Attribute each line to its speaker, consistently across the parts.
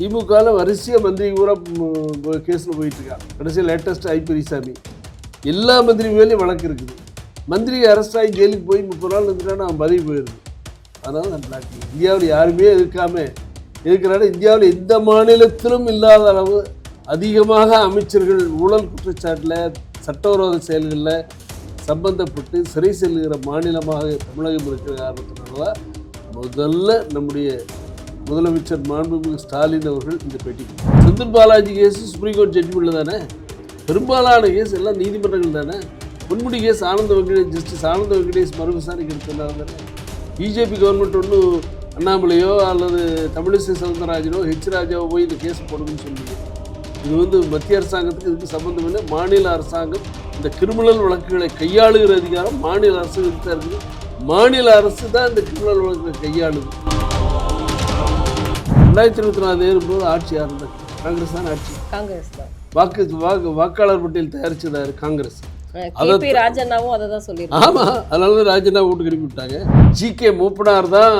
Speaker 1: திமுகவில் வரிசையாக மந்திரி கூட கேஸில் போயிட்டுருக்கான் கடைசியாக லேட்டஸ்ட் ஐ பெரியசாமி எல்லா மந்திரி மேலேயும் வழக்கு இருக்குது. மந்திரி அரெஸ்ட் ஆகி ஜெயிலுக்கு போய் முப்பது நாள் இருந்துட்டானா அவன் பதவி போயிடுது அதனால் நான் பிளாக் இந்தியாவில் யாருமே இருக்காமல் இருக்கிறாரு இந்தியாவில் எந்த மாநிலத்திலும் இல்லாத அளவு அதிகமாக அமைச்சர்கள் ஊழல் குற்றச்சாட்டில் சட்டவிரோத செயல்களில் சம்பந்தப்பட்டு சிறை செல்கிற மாநிலமாக தமிழகம் இருக்கிற காரணத்தினால முதல்ல நம்முடைய முதலமைச்சர் மாண்புமிகு ஸ்டாலின் அவர்கள் இந்த பேட்டி Senthil Balaji case supreme court ஜட்ஜ்மெண்ட்டில் தானே? பெரும்பாலான கேஸ் எல்லாம் நீதிமன்றங்கள் தானே? பொன்முடி கேஸ் ஆனந்த வெங்கடேஷ் ஜஸ்டிஸ் ஆனந்த வெங்கடேஷ் மறு விசாரணைக்கு எடுத்ததாக தானே பிஜேபி கவர்மெண்ட் ஒன்றும் அண்ணாமலையோ அல்லது தமிழிசை சவுந்தரராஜனோ ஹெச் ராஜாவோ போய் இந்த கேஸ் போடணும்னு சொல்லுங்க இது வந்து மத்திய அரசாங்கத்துக்கு இதுக்கு சம்மந்தம் இல்லை. மாநில அரசாங்கம் இந்த கிரிமினல் வழக்குகளை கையாளுகிற அதிகாரம் மாநில அரசு தான் இருக்குது. மாநில அரசு தான் இந்த கிரிமினல் வழக்குகளை கையாளுது. ரெண்டாயிரத்தி இருபத்தி நாலு ஏறும்போது ஆட்சி யாருந்தது காங்கிரஸ் தான் ஆட்சி.
Speaker 2: காங்கிரஸ் தான்.
Speaker 1: வாக்கு வாக்கு வாக்காளர் பட்டியல் தயாரிச்சதாரு காங்கிரஸ்.
Speaker 2: ராஜண்ணாவும் அதை தான்
Speaker 1: ஆமாம் அதனால தான் ராஜினாமா வீட்டு கிளப்பி விட்டாங்க. ஜி. கே. மூப்பனார் தான்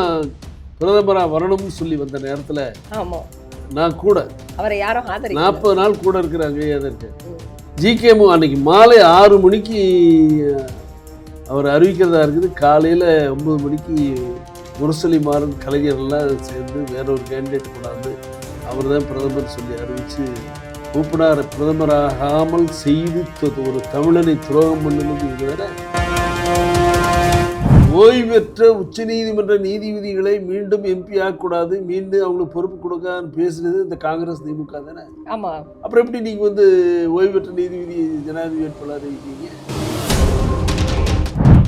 Speaker 1: பிரதமராக வரணும்னு சொல்லி வந்த நேரத்தில்
Speaker 2: ஆமா.
Speaker 1: நான் கூட
Speaker 2: அவரை யாரும்
Speaker 1: நாற்பது நாள் கூட இருக்கிறாங்க அதற்கு ஜிகேமு அன்னைக்கு மாலை ஆறு மணிக்கு அவர் அறிவிக்கிறதா இருக்குது காலையில் ஒன்பது மணிக்கு முரசொலி மாறன் கலைஞர்லாம் சேர்ந்து வேற ஒரு கேண்டிடேட் கொண்டாந்து அவர் தான் பிரதமர் சொல்லி அறிவித்து மூப்பனாரை பிரதமராகாமல் செய்து ஒரு தமிழனை துரோகம் பண்ணுவது இதுவரை ஓய்வு பெற்ற உச்சநீதிமன்ற நீதிபதிகளை மீண்டும் எம்பி ஆக்கக்கூடாது. மீண்டும் அவங்களுக்கு பொறுப்பு கொடுக்கான்னு பேசுனது இந்த காங்கிரஸ் திமுக தானே?
Speaker 2: ஆமா.
Speaker 1: அப்புறம் எப்படி நீங்கள் வந்து ஓய்வு பெற்ற நீதிபதி ஜனாதிபதி வேட்பாளர் இருக்கீங்க?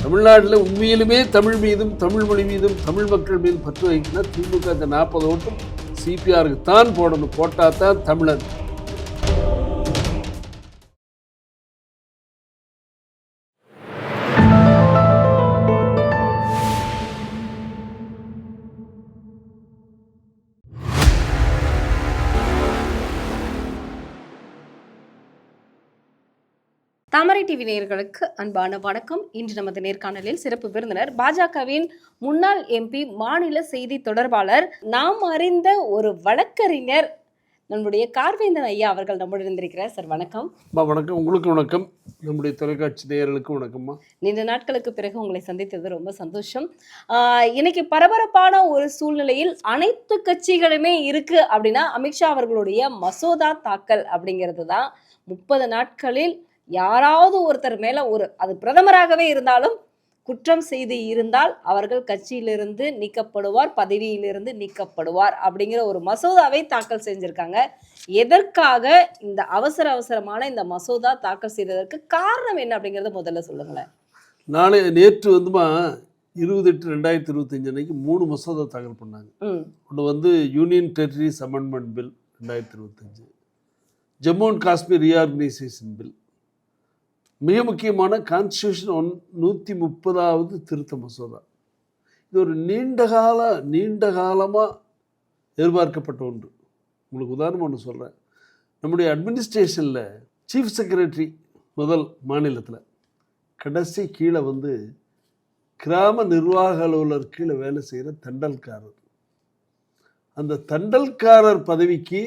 Speaker 1: தமிழ்நாட்டில் உண்மையிலுமே தமிழ் மீதும் தமிழ் மொழி மீதும் தமிழ் மக்கள் மீதும் பற்று வைக்கணும் திமுக இந்த நாற்பது ஓட்டும் சிபிஆருக்கு தான் போடணும். போட்டால் தான் தமிழன்
Speaker 2: தாமரை டிவி நேயர்களுக்கு அன்பான வணக்கம். இன்று நமது நேர்காணலில் சிறப்பு விருந்தினர் பாஜகவின் முன்னாள் எம்பி மாநில செய்தி தொடர்பாளர் நாம் அறிந்த ஒரு வழக்கறிஞர் நம்முடைய கார்வேந்தன் ஐயா அவர்கள் நம்முடன் இருந்திருக்கிறார். சார் வணக்கம்.
Speaker 1: வணக்கம். உங்களுக்கு வணக்கம். நம்முடைய தொலைக்காட்சி நேயர்களுக்கு வணக்கம்மா.
Speaker 2: நீண்ட நாட்களுக்கு பிறகு உங்களை சந்தித்தது ரொம்ப சந்தோஷம். இன்னைக்கு பரபரப்பான ஒரு சூழ்நிலையில் அனைத்து கட்சிகளுமே இருக்கு அப்படின்னா அமித்ஷா அவர்களுடைய மசோதா தாக்கல் அப்படிங்கிறது தான் முப்பது நாட்களில் யாராவது ஒருத்தர் மேல ஒரு அது பிரதமராகவே இருந்தாலும் குற்றம் செய்து இருந்தால் அவர்கள் கட்சியிலிருந்து நீக்கப்படுவார் பதவியிலிருந்து நீக்கப்படுவார் அப்படிங்கிற ஒரு மசோதாவை தாக்கல் செஞ்சிருக்காங்க. எதற்காக இந்த அவசர அவசரமான இந்த மசோதா தாக்கல் செய்ததற்கு காரணம் என்ன அப்படிங்கறத முதல்ல சொல்லுங்களேன்.
Speaker 1: நாளை நேற்று வந்துமா இருபது எட்டு ரெண்டாயிரத்தி இருபத்தஞ்சு அன்னைக்கு மூணு மசோதா தாக்கல் பண்ணாங்க. ஒன்று வந்து யூனியன் டெரிட்டரிஸ் அமெண்ட்மெண்ட் பில் ரெண்டாயிரத்தி இருபத்தஞ்சு Jammu and Kashmir reorganisation bill மிக முக்கியமான கான்ஸ்டியூஷன் ஒன் நூற்றி முப்பதாவது திருத்த மசோதா. இது ஒரு நீண்ட கால நீண்ட காலமாக எதிர்பார்க்கப்பட்ட ஒன்று. உங்களுக்கு உதாரணம் ஒன்று சொல்கிறேன் நம்முடைய அட்மினிஸ்ட்ரேஷனில் சீஃப் செக்ரட்டரி முதல் மாநிலத்தில் கடைசி கீழே வந்து கிராம நிர்வாக அலுவலர் கீழே வேலை செய்கிற தண்டல்காரர். அந்த தண்டல்காரர் பதவிக்கு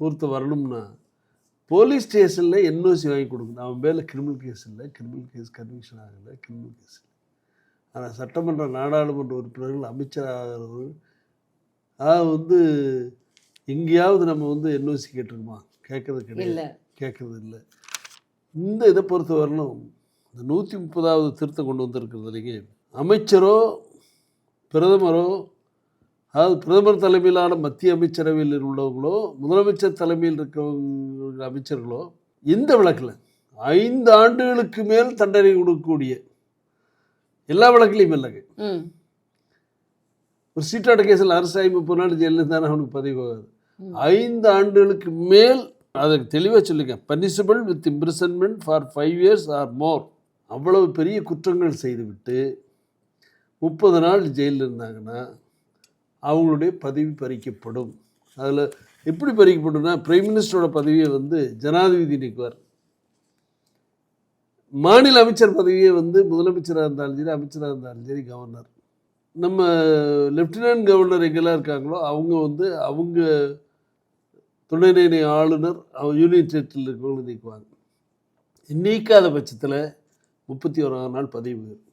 Speaker 1: ஒருத்தர் வரணும்னா போலீஸ் ஸ்டேஷனில் என்ஓசி வாங்கி கொடுக்கணும். அவன் மேலே கிரிமினல் கேஸ் இல்லை. கிரிமினல் கேஸ் கன்விக்ஷன் ஆகலை. கிரிமினல் கேஸ் இல்லை. ஆனால் சட்டமன்ற நாடாளுமன்ற உறுப்பினர்கள் அமைச்சர் ஆகிறவர்கள் அதாவது வந்து எங்கேயாவது நம்ம வந்து என்ஓசி கேட்டிருக்கோமா? கேட்கறது கிடையாது. கேட்கறது இல்லை. இந்த இதை பொறுத்த வரலும் இந்த நூற்றி முப்பதாவது திருத்தம் கொண்டு வந்திருக்கிறதுலேயே அமைச்சரோ பிரதமரோ அதாவது பிரதமர் தலைமையிலான மத்திய அமைச்சரவையில் உள்ளவங்களோ முதலமைச்சர் தலைமையில் இருக்கிறவங்க அமைச்சர்களோ எந்த வழக்கில் ஐந்து ஆண்டுகளுக்கு மேல் தண்டனை கொடுக்கக்கூடிய எல்லா வழக்குலையும் இல்லைங்க ஒரு சீட்டாட்ட கேஸில் அரசாய் முப்பது நாள் ஜெயிலில் இருந்தானே அவனுக்கு பதவி போகாது. ஐந்து ஆண்டுகளுக்கு மேல் அதுக்கு தெளிவாக சொல்லுங்க. Punishable with imprisonment for five years or more அவ்வளவு பெரிய குற்றங்கள் செய்துவிட்டு முப்பது நாள் ஜெயிலில் இருந்தாங்கன்னா அவங்களுடைய பதவி பறிக்கப்படும். அதில் எப்படி பறிக்கப்படும்னா பிரைம் மினிஸ்டரோட பதவியை வந்து ஜனாதிபதி நீக்குவார். மாநில அமைச்சர் பதவியை வந்து முதலமைச்சராக இருந்தாலும் சரி அமைச்சராக இருந்தாலும் சரி கவர்னர் நம்ம லெப்டினன்ட் கவர்னர் எங்கெல்லாம் இருக்காங்களோ அவங்க வந்து அவங்க துணைநிலை ஆளுநர் அவர் யூனியன் டெரிட்டரியில் இருக்கவங்க நீக்குவாங்க. நீக்காத பட்சத்தில் முப்பத்தி ஓராம் நாள் பதவி உயரும்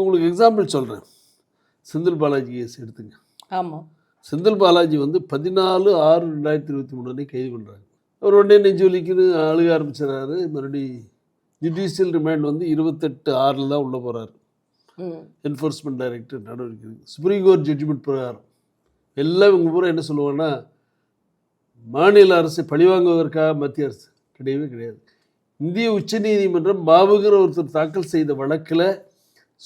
Speaker 1: உங்களுக்கு எக்ஸாம்பிள் சொல்கிறேன் செந்தில் பாலாஜி கேஸ் எடுத்துங்க.
Speaker 2: ஆமா.
Speaker 1: செந்தில் பாலாஜி வந்து பதினாலு ஆறு ரெண்டாயிரத்தி இருபத்தி மூணு அன்னைக்கு கைது பண்ணுறாங்க அவர் உடனே நெஞ்சு வலிக்குன்னு அழுக ஆரம்பிச்சிடறாரு. மறுபடி ஜுடிஷியல் ரிமாண்ட் வந்து இருபத்தெட்டு ஆறில் தான் உள்ளே போகிறாரு. என்ஃபோர்ஸ்மெண்ட் டைரக்டர் நடவடிக்கை. சுப்ரீம் கோர்ட் ஜட்ஜ்மெண்ட் பிரகாரம். எல்லாம் இவங்க பூரா என்ன சொல்லுவாங்கன்னா மாநில அரசை பழிவாங்குவதற்காக மத்திய அரசு கிடையவே கிடையாது. இந்திய உச்சநீதிமன்றம் பாபுங்கிற ஒருத்தர் தாக்கல் செய்த வழக்கில்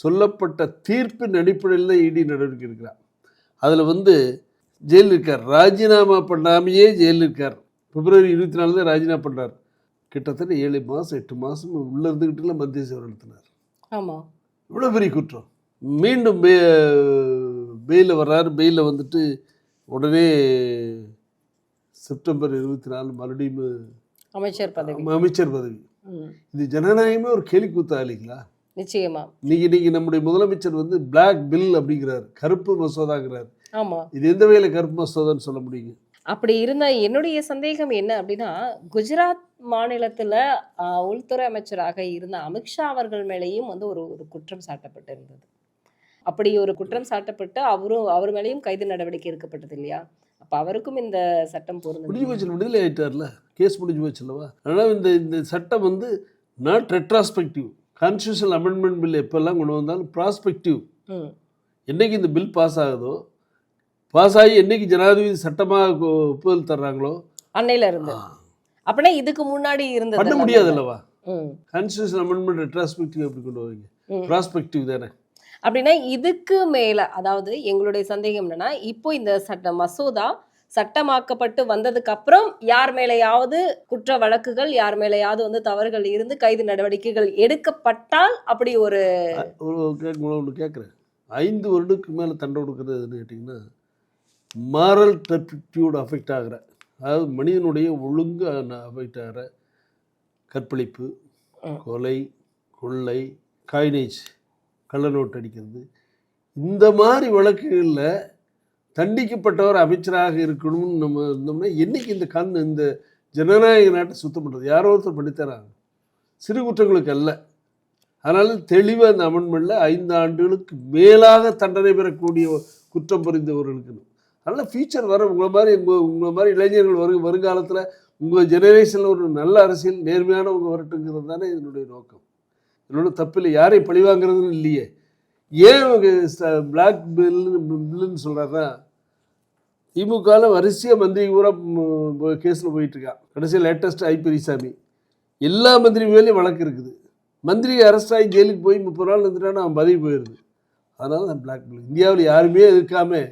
Speaker 1: சொல்லப்பட்ட தீர்ப்பின் அடிப்படையில் இடி நடவடிக்கை எடுக்கிறார். அதில் வந்து ஜெயில் இருக்கார். ராஜினாமா பண்ணாமையே ஜெயில் இருக்கார். பிப்ரவரி இருபத்தி நாலு தான் ராஜினாமா பண்ணார் கிட்டத்தட்ட ஏழு மாதம் எட்டு மாதம் உள்ளே இருந்துக்கிட்டுல மத்திய சேவை நடத்தினார்.
Speaker 2: ஆமா.
Speaker 1: இவ்வளோ பெரிய குற்றம். மீண்டும் பே பெயிலில் வர்றாரு. பெயிலில் வந்துட்டு உடனே செப்டம்பர் இருபத்தி நாலு மறுபடியும்
Speaker 2: அமைச்சர் பதவி.
Speaker 1: அமைச்சர் பதவி. இது ஜனநாயகமே ஒரு கேலி கூத்தா இல்லைங்களா?
Speaker 2: நிச்சயமா.
Speaker 1: இன்னைக்கு இன்னைக்கு நம்முடைய முதலமைச்சர் வந்து Black பில் அப்படிங்கிறார். கருப்பு மசோதாங்கிறார்.
Speaker 2: ஆமா.
Speaker 1: இது எந்த வகையில் கருப்பு மசோதான்னு சொல்ல முடியுங்க?
Speaker 2: அப்படி இருந்த என்னுடைய சந்தேகம் என்ன அப்படின்னா குஜராத் மாநிலத்துல உள்துறை அமைச்சராக இருந்த அமித்ஷா அவர்கள் மேலேயும் வந்து ஒரு ஒரு குற்றம் சாட்டப்பட்டிருந்தது. அப்படி ஒரு குற்றம் சாட்டப்பட்டு அவரும் அவர் மேலேயும் கைது நடவடிக்கை எடுக்கப்பட்டது இல்லையா? அப்ப அவருக்கும் இந்த சட்டம்
Speaker 1: முடிஞ்சு
Speaker 2: பொருந்தும்
Speaker 1: போச்சு விடுதலை ஆயிட்டார்ல? கேஸ் முடிஞ்சு போச்சு அல்லவா? அதனால் இந்த இந்த சட்டம் வந்து not retrospective constitutional amendment bill எப்பெல்லாம் கொண்டு வந்தாலும் ப்ராஸ்பெக்டிவ். என்னைக்கு இந்த பில் பாஸ் ஆகுதோ பாஸ் ஆகி என்னைக்கு ஜனாதிபதி சட்டமாக ஒப்புதல் தர்றாங்களோ
Speaker 2: அன்னையில இருந்து அப்படின்னா இதுக்கு முன்னாடி இருந்தது
Speaker 1: பண்ண முடியாது. அல்லவா. கான்ஸ்டியூஷன் அமெண்ட்மெண்ட் ரெட்ராஸ்பெக்டிவ் எப்படி கொண்டு வருவீங்க. ப்ராஸ்பெக்டிவ் தானே
Speaker 2: அப்படின்னா இதுக்கு மேல அதாவது எங்களுடைய சந்தேகம் என்னன்னா இப்போ இந்த சட்ட மசோதா சட்டமாக்கப்பட்டு வந்ததுக்கு அப்புறம் யார் மேலேயாவது குற்ற வழக்குகள் யார் மேலேயாவது வந்து தவறுகள் இருந்து கைது நடவடிக்கைகள் எடுக்கப்பட்டால் அப்படி ஒரு
Speaker 1: ஒன்று கேட்குறேன் ஐந்து வருடத்துக்கு மேலே தண்டை கொடுக்குறது எதுன்னு கேட்டிங்கன்னா மாரல் டர்பிடியூட் அஃபெக்ட் ஆகிற அதாவது மனிதனுடைய ஒழுங்கு அஃபெக்ட் ஆகிற கற்பழிப்பு. கொலை கொள்ளை காய்னேஜ் கள்ள நோட்டு அடிக்கிறது இந்த மாதிரி வழக்குகளில் தண்டிக்கப்பட்டவர் அமைச்சராக இருக்கணும்னு நம்ம இருந்தோம்னா என்னைக்கு இந்த கண் இந்த ஜனநாயக நாட்டை சுத்தம் பண்ணுறது யாரோ ஒருத்தர் பண்ணித்தராங்க சிறு குற்றங்களுக்கு அல்ல. அதனால் தெளிவாக அந்த அமெண்ட்மெண்ட்டில் ஐந்து ஆண்டுகளுக்கு மேலாக தண்டனை பெறக்கூடிய குற்றம் புரிந்தவர்களுக்கு. நல்ல ஃபியூச்சர் வர உங்களை மாதிரி உங்கள் உங்களை மாதிரி இளைஞர்கள் வரும் வருங்காலத்தில் உங்கள் ஜெனரேஷனில் ஒரு நல்ல அரசியல் நேர்மையானவங்க வரட்டுங்கிறது தானே இதனுடைய நோக்கம். இதனோட தப்பில்லை. யாரை பழிவாங்கிறதுன்னு இல்லையே. ஏன் பிளாக் பில்லுன்னு பில்லுன்னு சொல்கிறாருன்னா திமுகவில் வரிசையாக மந்திரி பூரா கேஸில் போயிட்டுருக்கான். கடைசியில் லேட்டஸ்ட் ஐ பெரியசாமி. எல்லா மந்திரி மேலேயும் வழக்கு இருக்குது. மந்திரி அரெஸ்ட் ஆகி ஜெயிலுக்கு போய் முப்பது நாள் இருந்துட்டான்னா அவன் பதவி போயிடுது அதனால தான் பிளாக் பில் இந்தியாவில் யாருமே இருக்காமல்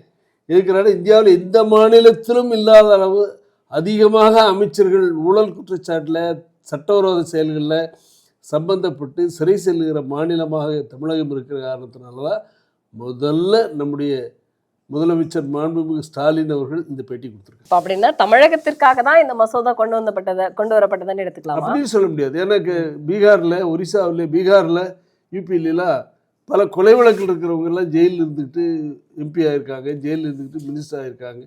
Speaker 1: இருக்கிறனால இந்தியாவில் எந்த மாநிலத்திலும் இல்லாத அளவு அதிகமாக அமைச்சர்கள் ஊழல் குற்றச்சாட்டில் சட்டவிரோத செயல்களில் சம்பந்தப்பட்டு சிறை செல்லுகிற மாநிலமாக தமிழகம் இருக்கிற காரணத்தினால தான் முதல்ல நம்முடைய முதலமைச்சர் மாண்புமிகு ஸ்டாலின் அவர்கள் இந்த பேட்டி கொடுத்துருக்காங்க
Speaker 2: அப்படின்னா தமிழகத்திற்காக தான் இந்த மசோதா கொண்டு வந்தப்பட்டதை கொண்டு வரப்பட்டதுன்னு எடுத்துக்கலாமா?
Speaker 1: அப்படின்னு சொல்ல முடியாது. எனக்கு பீகாரில் ஒரிசாவில் பீகாரில் யூபியிலலாம் பல கொலை வழக்கில் இருக்கிறவங்க எல்லாம் ஜெயிலில் இருந்துக்கிட்டு எம்பி ஆயிருக்காங்க ஜெயிலில் இருந்துக்கிட்டு மினிஸ்டர் ஆயிருக்காங்க.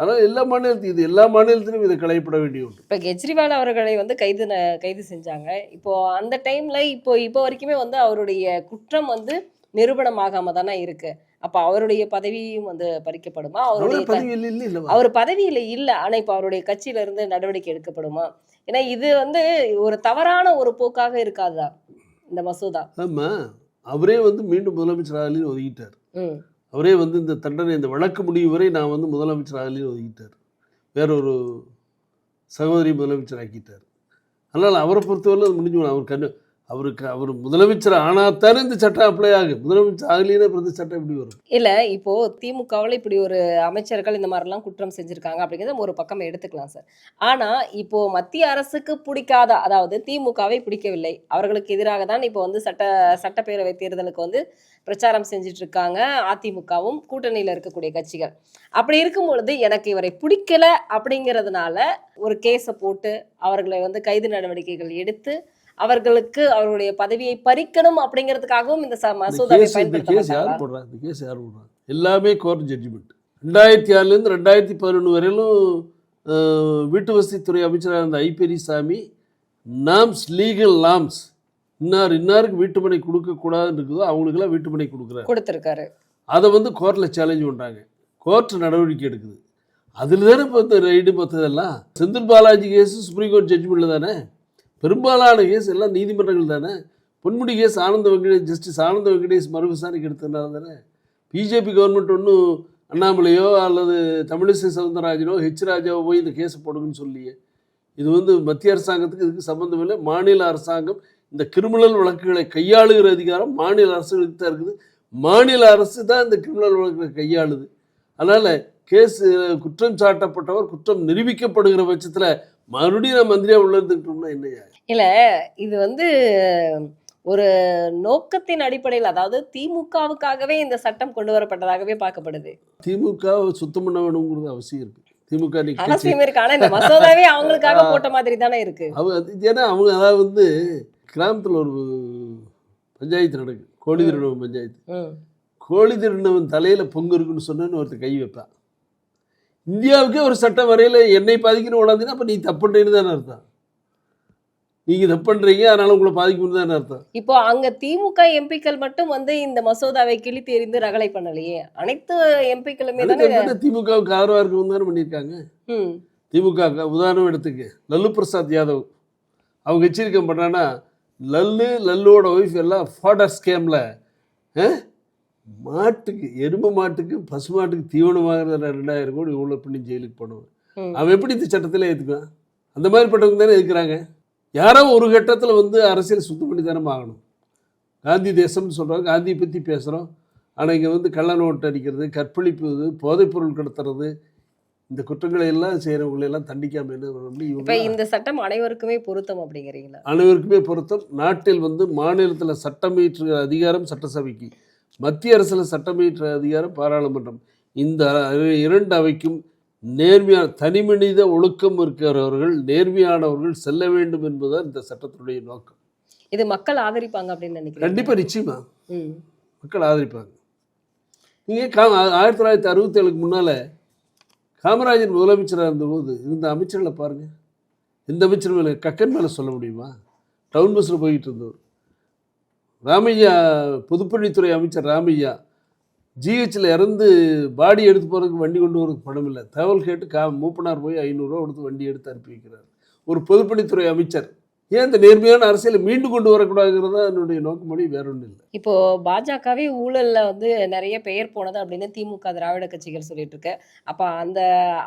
Speaker 1: ஆனால் எல்லா மாநிலத்தையும் இது எல்லா மாநிலத்திலும் இதை களையப்பட வேண்டிய ஒன்று.
Speaker 2: இப்ப கெஜ்ரிவால் அவர்களை வந்து கைது கைது செஞ்சாங்க. இப்போ அந்த டைம்ல இப்போ இப்போ வரைக்குமே வந்து அவருடைய குற்றம் வந்து நிரூபணமாகாம தானே இருக்கு. அப்ப அவருடைய பதவியும் வந்து பறிக்கப்படுமா? அவருடைய
Speaker 1: அவரே பதவியில் இல்லை இல்லைவா
Speaker 2: அவர் பதவியில இல்ல. ஆனா இப்ப அவருடைய கட்சியில இருந்து நடவடிக்கை எடுக்கப்படுமா? ஏன்னா இது வந்து ஒரு தவறான ஒரு போக்காக இருக்காதா? இந்த மசோதா.
Speaker 1: ஆமாம் அவரே வந்து மீண்டும் முதலமைச்சர் ஆகலின்னு ஒதுக்கிட்டார் அவரே வந்து இந்த தண்டனை இந்த வழக்கு முடிவு வரை நான் வந்து முதலமைச்சர் ஒதுக்கிட்டார். வேறொரு சகோதரி முதலமைச்சர் ஆக்கிட்டார். அதனால் அவரை பொறுத்தவரை அது முடிஞ்சு அவர் கண்ணு அவருக்கு அவர் முதலமைச்சர் ஆனாத்தானே இந்த சட்டம் அப்ளை ஆகும் முதலமைச்சர் ஆகலின்னா அப்புறம் சட்டம் எப்படி வரும்?
Speaker 2: இல்லை இப்போ திமுகவில் இப்படி ஒரு அமைச்சர்கள் இந்த மாதிரிலாம் குற்றம் செஞ்சுருக்காங்க அப்படிங்கிறத ஒரு பக்கம் எடுத்துக்கலாம் சார். ஆனால் இப்போ மத்திய அரசுக்கு பிடிக்காத அதாவது திமுகவை பிடிக்கவில்லை. அவர்களுக்கு எதிராக தான் இப்போ வந்து சட்ட சட்டப்பேரவை தேர்தலுக்கு வந்து பிரச்சாரம் செஞ்சுட்டு இருக்காங்க அதிமுகவும் கூட்டணியில் இருக்கக்கூடிய கட்சிகள். அப்படி இருக்கும் பொழுது எனக்கு இவரை பிடிக்கல அப்படிங்கிறதுனால ஒரு கேஸை போட்டு அவர்களை வந்து கைது நடவடிக்கைகள் எடுத்து அவர்களுக்கு அவருடைய பதவியை பறிக்கணும் அப்படிங்கிறதுக்காகவும் இந்த மசோதாவை
Speaker 1: கேஸ் இந்த கேஸ்
Speaker 2: பயன்படுத்த
Speaker 1: யார் போடுறா இந்த கேஸ் யார் போடுறா எல்லாமே கோர்ட் ஜட்ஜ்மெண்ட் ரெண்டாயிரத்தி ஆறுலேருந்து ரெண்டாயிரத்தி பதினொன்று வரையிலும் வீட்டு வசதித்துறை அமைச்சராக இருந்த I Periyasamy norms legal norms இன்னார் இன்னாருக்கு வீட்டுமனை கொடுக்கக்கூடாதுன்னு இருக்குதோ அவங்களுக்கெல்லாம் வீட்டுமனை கொடுக்குறாரு
Speaker 2: கொடுத்திருக்காரு.
Speaker 1: அதை வந்து கோர்ட்டில் சேலஞ்ச் பண்ணுறாங்க கோர்ட் நடவடிக்கை எடுக்குது. அதில் தானே இப்போ இந்த ரைடு மற்றதெல்லாம் Senthil Balaji case supreme court ஜட்ஜ்மெண்ட்டில் தானே? பெரும்பாலான கேஸ் எல்லாம் நீதிமன்றங்கள் தானே? பொன்முடி கேஸ் ஆனந்த வெங்கடேஷ் ஜஸ்டிஸ் ஆனந்த வெங்கடேஷ் மறு விசாரணைக்கு எடுத்ததுனால தானே? பிஜேபி கவர்மெண்ட் ஒன்றும் அண்ணாமலையோ அல்லது தமிழிசை சவுந்தரராஜனோ ஹெச் ராஜாவோ போய் இந்த கேஸை போடுங்கன்னு சொல்லியே. இது வந்து மத்திய அரசாங்கத்துக்கு இதுக்கு சம்மந்தம் இல்லை. மாநில அரசாங்கம் இந்த கிரிமினல் வழக்குகளை கையாளுகிற அதிகாரம் மாநில அரசுகளுக்கு தான் இருக்குது. மாநில அரசு தான் இந்த கிரிமினல் வழக்குகளை கையாளுது. அதனால் கேஸ் குற்றம் சாட்டப்பட்டவர் குற்றம் நிரூபிக்கப்படுகிற பட்சத்தில் மறுபடியும் நான் மந்திரியாக உள்ள இருந்துக்கிட்டோம்னா என்னையா
Speaker 2: இல்ல இது வந்து ஒரு நோக்கத்தின் அடிப்படையில் அதாவது திமுகவுக்காகவே இந்த சட்டம் கொண்டு வரப்பட்டதாகவே பார்க்கப்படுது.
Speaker 1: திமுக சுத்தம் பண்ண வேணுங்கிறது அவசியம் இருக்கு. திமுக
Speaker 2: அவசியம் இருக்கு ஆனா இந்த மசோதாவே அவங்களுக்காக போட்ட மாதிரி தானே இருக்கு.
Speaker 1: ஏன்னா அவங்க அதாவது வந்து கிராமத்தில் ஒரு பஞ்சாயத்து நடக்கு கோழி திருநவன் பஞ்சாயத்து. கோழி திருநவன் தலையில் பொங்கு இருக்குன்னு சொன்னேன்னு ஒருத்தர் கை வைப்பான். இந்தியாவுக்கே ஒரு சட்டம் வரையில் என்னை பாதிக்கணும் உடாந்தீங்கன்னா அப்போ நீ தப்புன்றீன்னு தானே அர்த்தம். நீங்கள் தப்பு பண்ணுறீங்க அதனால் உங்களை பாதிக்கணும் தானே அர்த்தம்?
Speaker 2: இப்போ அங்க திமுக எம்பிக்கள் மட்டும் வந்து இந்த மசோதாவை கிழித்து எறிந்து ரகளை பண்ணலையே. அனைத்து எம்பிக்களுமே
Speaker 1: திமுகவுக்கு ஆதரவாக இருக்கவும் தானே பண்ணியிருக்காங்க. திமுக உதாரணம் எடுத்துக்க. லல்லு பிரசாத் யாதவ். அவங்க எச்சரிக்கை பண்ணுறான்னா லல்லு லல்லுவோட ஒய்ஃப் எல்லாம் ஃபாடர் ஸ்கேமில் மாட்டுக்கு எருமை மாட்டுக்கு பசு மாட்டுக்கு தீவனம் ரெண்டாயிரம் கோடி இவ்வளோ பண்ணி ஜெயிலுக்கு
Speaker 2: ம்.
Speaker 1: அவன் எப்படி இந்த சட்டத்தில் ஏற்றுக்குவான் அந்த மாதிரிப்பட்டவங்க தானே இருக்கிறாங்க யாரோ ஒரு கட்டத்தில் வந்து அரசியல் சுத்தம் பண்ணி தானே ஆகணும். காந்தி தேசம்னு சொல்கிறாங்க காந்தியை பற்றி பேசுகிறோம் ஆனால் இங்கே வந்து கள்ள நோட்டு அடிக்கிறது கற்பழிப்பு போதைப்பொருள் கடத்துறது இந்த குற்றங்களை எல்லாம் செய்கிறவங்களை எல்லாம் தண்டிக்காமல் என்ன
Speaker 2: இப்ப இந்த சட்டம் அனைவருக்குமே பொருத்தம் அப்படிங்கிறீங்களா?
Speaker 1: அனைவருக்குமே பொருத்தம். நாட்டில் வந்து மாநிலத்தில் சட்டம் இயற்றுகிற அதிகாரம் சட்டசபைக்கு மத்திய அரசில் சட்டம் இயற்ற அதிகாரம் பாராளுமன்றம். இந்த இரண்டு அவைக்கும் நேர்மையான தனிமனித ஒழுக்கம் இருக்கிறவர்கள் நேர்மையானவர்கள் செல்ல வேண்டும் என்பதுதான் இந்த சட்டத்தினுடைய நோக்கம்.
Speaker 2: இது மக்கள் ஆதரிப்பாங்க அப்படின்னு நினைக்கிறேன்
Speaker 1: கண்டிப்பாக நிச்சயமா. மக்கள் ஆதரிப்பாங்க. நீங்கள் கா ஆயிரத்தி தொள்ளாயிரத்தி அறுபத்தேழுக்கு முன்னால் காமராஜர் முதலமைச்சராக இருந்தபோது இருந்த அமைச்சர்களை பாருங்கள் எந்த அமைச்சர் மேலே கக்கன் மேலே சொல்ல முடியுமா? டவுன் பஸ்ஸில் போய்கிட்டு இருந்தவர். ராமையா பொதுப்பணித்துறை அமைச்சர் ராமையா ஜிஹெச்சில் இறந்து பாடி எடுத்து போகிறதுக்கு வண்டி கொண்டு வரதுக்கு பணம் இல்லை. தகவல் கேட்டு கா மூப்பனார் போய் ஐநூறுரூவா கொடுத்து வண்டி எடுத்து அனுப்பி வைக்கிறார். ஒரு பொதுப்பணித்துறை அமைச்சர். ஏன் இந்த நேர்மையான அரசியலை மீண்டு கொண்டு வரக்கூடாதுங்கிறது தான் என்னுடைய நோக்கமொழி வேற ஒன்றும் இல்லை.
Speaker 2: இப்போ பாஜகவே ஊழல்ல வந்து நிறைய பெயர் போனது அப்படின்னு திமுக திராவிட கட்சிகள் சொல்லிட்டு இருக்கு. அப்ப அந்த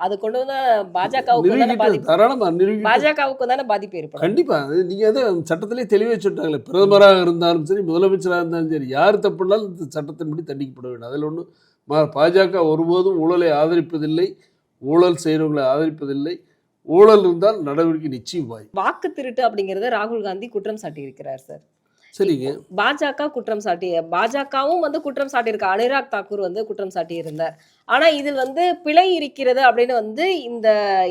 Speaker 2: அது கொண்டு வந்து பாஜகவுக்கு
Speaker 1: தாராளமா
Speaker 2: பாஜகவுக்கு தானே பாதிப்பு ஏற்படும்.
Speaker 1: கண்டிப்பா. நீங்க அதை சட்டத்திலே தெளிவாக சொல்லிட்டாங்களே பிரதமராக இருந்தாலும் சரி முதலமைச்சராக இருந்தாலும் சரி யார் தப்புனாலும் இந்த சட்டத்தின்படி தண்டிக்கப்பட வேண்டும். அதில் ஒன்றும் பாஜக ஒருபோதும் ஊழலை ஆதரிப்பதில்லை. ஊழல் செய்கிறவங்களை ஆதரிப்பதில்லை. ஊழல் இருந்தால் நடவடிக்கை நிச்சயம் வாய்.
Speaker 2: வாக்கு திருட்டு அப்படிங்கறத ராகுல் காந்தி குற்றம் சாட்டி இருக்கிறார் சார்.
Speaker 1: சரிங்க
Speaker 2: பாஜக குற்றம் சாட்டி பாஜகவும் வந்து குற்றம் சாட்டியிருக்கா அனுராக் தாக்கூர் வந்து குற்றம் சாட்டி இருந்தார் ஆனா இதில் வந்து பிழை இருக்கிறது அப்படின்னு வந்து இந்த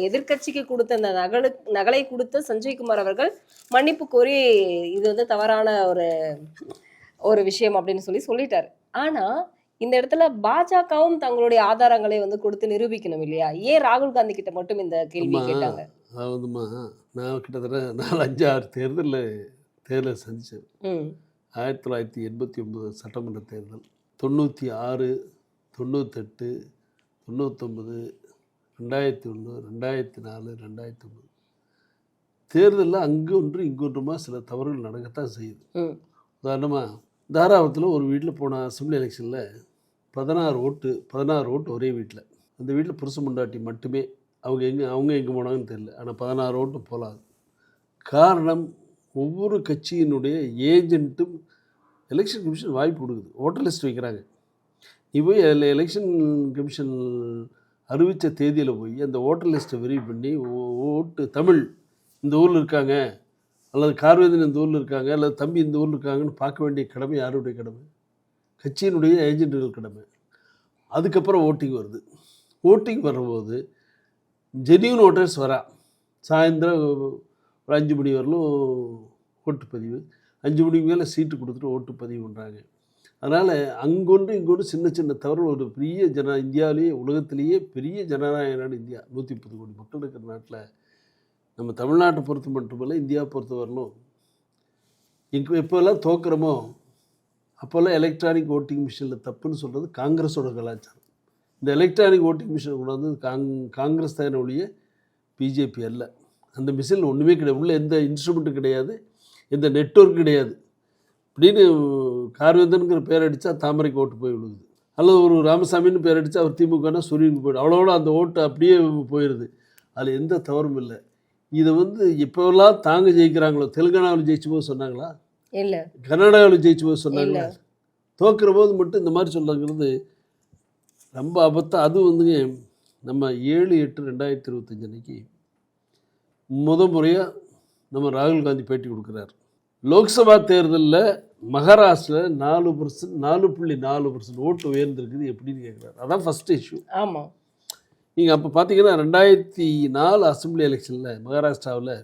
Speaker 2: எதிர்க்கட்சிக்கு கொடுத்த இந்த நகலு நகலை கொடுத்த சஞ்சய்குமார் அவர்கள் மன்னிப்பு கோரி இது வந்து தவறான ஒரு ஒரு விஷயம் அப்படின்னு சொல்லி சொல்லிட்டாரு. ஆனா இந்த இடத்துல பாஜகவும் தங்களுடைய ஆதாரங்களை வந்து கொடுத்து நிரூபிக்கணும் இல்லையா? ஏன் ராகுல் காந்தி கிட்ட மட்டும் இந்த கேள்வி. கேட்டாங்க?
Speaker 1: அதாவதுமா நான் கிட்டத்தட்ட நாலு அஞ்சு ஆறு தேர்தலில் தேர்தலை சந்தித்தேன் ஆயிரத்தி தொள்ளாயிரத்தி எண்பத்தி ஒன்பது சட்டமன்ற தேர்தல் தொண்ணூற்றி ஆறு தொண்ணூத்தெட்டு தொண்ணூத்தொம்பது ரெண்டாயிரத்தி ஒன்று ரெண்டாயிரத்தி நாலு ரெண்டாயிரத்தி ஒன்பது. தேர்தலில் அங்கே ஒன்று இங்கு ஒன்றுமா சில தவறுகள் நடக்கத்தான் செய்யுது. உதாரணமாக தாராபுரத்தில் ஒரு வீட்டில் போன அசம்பிளி எலெக்ஷனில் பதினாறு ஓட்டு பதினாறு ஓட்டு ஒரே வீட்டில் அந்த வீட்டில் புருஷ முண்டாட்டி மட்டுமே. அவங்க எங்கே அவங்க எங்கே போனாங்கன்னு தெரியல. ஆனால் பதினாறு ஓட்டு போகலாது காரணம் ஒவ்வொரு கட்சியினுடைய ஏஜென்ட்டும் எலெக்ஷன் கமிஷன் வாய்ப்பு கொடுக்குது. ஓட்டர் லிஸ்ட் வைக்கிறாங்க. நீ போய் அதில் எலெக்ஷன் கமிஷன் அறிவித்த தேதியில் போய் அந்த ஓட்டர் லிஸ்ட்டை வெரிஃபை பண்ணி ஓ- ஓட்டு தமிழ் இந்த ஊரில் இருக்காங்க. அல்லது கார்வேந்தன் இந்த ஊரில் இருக்காங்க. அல்லது தம்பி இந்த ஊரில் இருக்காங்கன்னு பார்க்க வேண்டிய கடமை யாருடைய கடமை? கட்சியினுடைய ஏஜென்ட்டுகள் கடமை. அதுக்கப்புறம் ஓட்டிங் வருது. ஓட்டிங் வரும்போது ஜெனியூன் ஓட்டர்ஸ் வரா. சாயந்தரம் ஒரு அஞ்சு மணி வரலும் ஓட்டுப்பதிவு அஞ்சு மணிக்கு மேலே சீட்டு கொடுத்துட்டு ஓட்டுப்பதிவு பண்ணுறாங்க அதனால் அங்கொன்று இங்கொன்று சின்ன சின்ன தவறு ஒரு பெரிய ஜன இந்தியாவிலேயே உலகத்திலேயே பெரிய ஜனநாயக நாடு இந்தியா. நூற்றி முப்பது கோடி மக்கள் இருக்கிற நாட்டில் நம்ம தமிழ்நாட்டை பொறுத்து மட்டுமல்ல இந்தியா பொறுத்த வரலும் இங்கே எப்போல்லாம் தோக்குறோமோ அப்போல்லாம் எலக்ட்ரானிக் ஓட்டிங் மிஷினில் தப்புன்னு சொல்கிறது காங்கிரஸோட கலாச்சாரம். இந்த எலக்ட்ரானிக் ஓட்டிங் மிஷினை கொண்டு வந்து காங் காங்கிரஸ் தான் ஒழிய பிஜேபி அல்ல. அந்த மிஷினில் ஒன்றுமே கிடையாது. உள்ள எந்த இன்ஸ்ட்ருமெண்ட்டும் கிடையாது. எந்த நெட்ஒர்க் கிடையாது. அப்படின்னு கார்வேந்தனுங்கிற பேர் அடித்தா தாமரைக்கு ஓட்டு போய் விழுகுது. அல்லது ஒரு ராமசாமின்னு பேர் அடித்தா அவர் திமுகனா சூரியனுக்கு போயிடும் அவ்வளோட அந்த ஓட்டு அப்படியே போயிடுது அதில் எந்த தவறும் இல்லை. இதை வந்து இப்போல்லாம் தாங்க ஜெயிக்கிறாங்களோ தெலுங்கானாவில் ஜெயிச்ச போது சொன்னாங்களா?
Speaker 2: இல்ல.
Speaker 1: கர்நாடகாவில் ஜெயிச்ச போது சொன்னாங்களா?
Speaker 2: இல்ல.
Speaker 1: தோக்குற போது மட்டும் இந்த மாதிரி சொல்லுங்கிறது ரொம்ப அபத்தம் அது வந்துங்க நம்ம ஏழு எட்டு ரெண்டாயிரத்தி இருபத்தஞ்சு அன்னைக்கு முத முறையாக நம்ம ராகுல் காந்தி பேட்டி கொடுக்குறாரு. லோக்சபா தேர்தலில் மகாராஷ்டிராவில் நாலு பர்சன்ட் நாலு புள்ளி நாலு பர்சன்ட் ஓட்டு உயர்ந்திருக்குது எப்படின்னு கேட்குறாரு அதான் ஃபஸ்ட் இஷ்யூ
Speaker 2: ஆமா.
Speaker 1: நீங்கள் அப்போ பார்த்தீங்கன்னா ரெண்டாயிரத்தி நாலு அசம்பிளி எலெக்ஷனில் மகாராஷ்டிராவில்